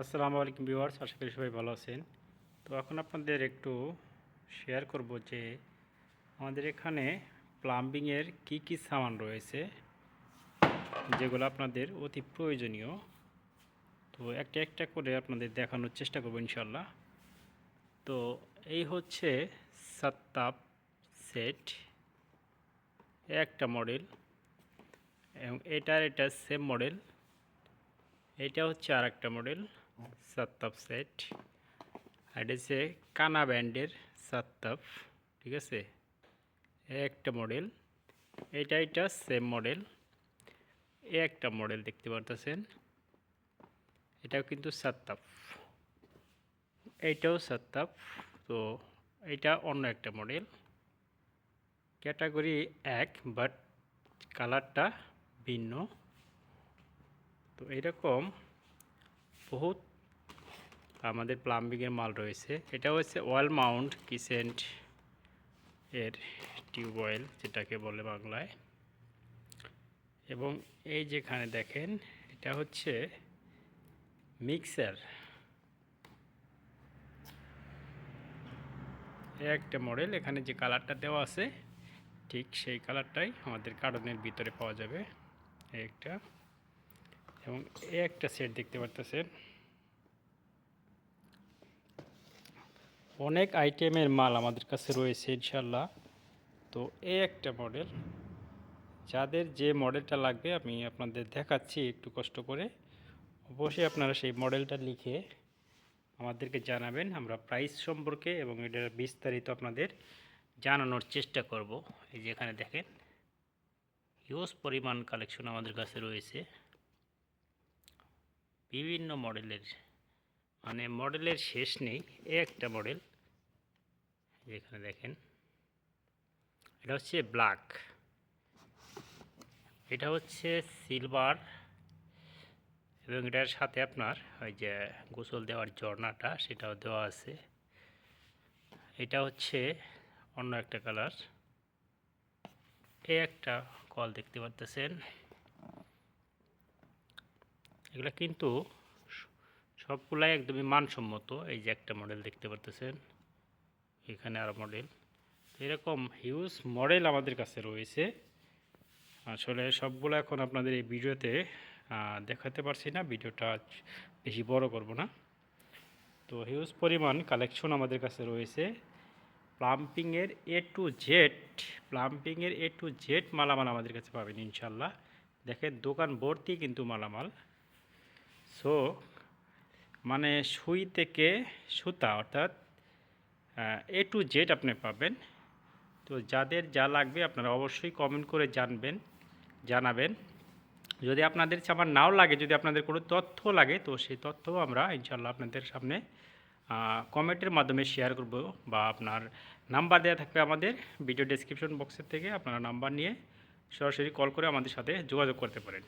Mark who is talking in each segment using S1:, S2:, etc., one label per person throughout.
S1: আসসালামু আলাইকুম ভিউয়ার্স, আশা করি সবাই ভালো আছেন। তো এখন আপনাদের একটু শেয়ার করব যে আমাদের এখানে প্লাম্বিংয়ের কি কি সামান রয়েছে, যেগুলো আপনাদের অতি প্রয়োজনীয়। তো একটা একটা করে আপনাদের দেখানোর চেষ্টা করব ইনশাল্লাহ তো এই হচ্ছে সাত্তাপ সেট একটা মডেল এবং এটার এটা সেম মডেল এটা হচ্ছে আর একটা মডেল সাত্তাপ সেট আর এটা কানা ব্যান্ডের সাত্তাপ ঠিক আছে? একটা মডেল, এটা এটা সেম মডেল এ একটা মডেল দেখতে পারতেছেন, এটাও কিন্তু সাত্তাপ এইটাও সাত্তাপ তো এটা অন্য একটা মডেল ক্যাটাগরি এক, বাট কালারটা ভিন্ন। তো এরকম বহুত আমাদের প্লাম্বিংয়ের মাল রয়েছে। এটা হচ্ছে ওয়াল মাউন্ট কিসেন্ট এর টিউবওয়েল যেটাকে বলে বাংলায়। এবং এই যেখানে দেখেন, এটা হচ্ছে মিক্সার একটা মডেল এখানে যে কালারটা দেওয়া আছে, ঠিক সেই কালারটাই আমাদের কার্টনের ভিতরে পাওয়া যাবে। একটা। এবং এ একটা সেট দেখতে পারতেছেন। অনেক আইটেমের মাল আমাদের কাছে রয়েছে ইনশাল্লাহ তো এ একটা মডেল যাদের যে মডেলটা লাগবে আমি আপনাদের দেখাচ্ছি, একটু কষ্ট করে। অবশ্যই আপনারা সেই মডেলটা লিখে আমাদেরকে জানাবেন, আমরা প্রাইস সম্পর্কে এবং এটার বিস্তারিত আপনাদের জানানোর চেষ্টা করব। এই যে এখানে দেখেন হিউজ পরিমাণ কালেকশন আমাদের কাছে রয়েছে। বিভিন্ন মডেলের মানে মডেলের শেষ নেই, এ একটা মডেল। যেখানে দেখেন, এটা হচ্ছে ব্ল্যাক। এটা হচ্ছে সিলভার, এবং এটার সাথে আপনার ওই যে গোসল দেওয়ার ঝর্ণাটা, সেটাও দেওয়া আছে। এটা হচ্ছে অন্য একটা কালার। এ একটা কল দেখতে পারতেছেন। এগুলো কিন্তু সবগুলাই একদমই মানসম্মত। এই যে একটা মডেল দেখতে পারতেছেন, এখানে আরও মডেল এরকম হিউজ মডেল আমাদের কাছে রয়েছে। আসলে সবগুলো এখন আপনাদের এই ভিডিওতে দেখাতে পারছি না, ভিডিওটা বেশি বড় করব না। তো হিউজ পরিমাণ কালেকশন আমাদের কাছে রয়েছে। প্লাম্পিংয়ের এ টু জেড প্লাম্পিংয়ের এ টু জেড মালামাল আমাদের কাছে পাবেন ইনশাল্লাহ দেখেন দোকান ভর্তি কিন্তু মালামাল। সো মানে সুই থেকে সুতা, অর্থাৎ এ টু জেড আপনি পাবেন। তো যাদের যা লাগবে আপনারা অবশ্যই কমেন্ট করে জানবেন, জানাবেন। যদি আপনাদের আমার নাও লাগে, যদি আপনাদের কোনো তথ্য লাগে, তো সেই তথ্যও আমরা ইনশাল্লাহ আপনাদের সামনে কমেন্টের মাধ্যমে শেয়ার করব বা আপনার নাম্বার দেওয়া থাকবে আমাদের ভিডিও ডেসক্রিপশন বক্সের থেকে আপনারা নাম্বার নিয়ে সরাসরি কল করে আমাদের সাথে যোগাযোগ করতে পারেন।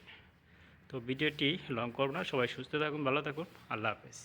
S1: তো ভিডিওটি লং করব না। সবাই সুস্থ থাকুন ভালো থাকুন। আল্লাহ হাফেজ।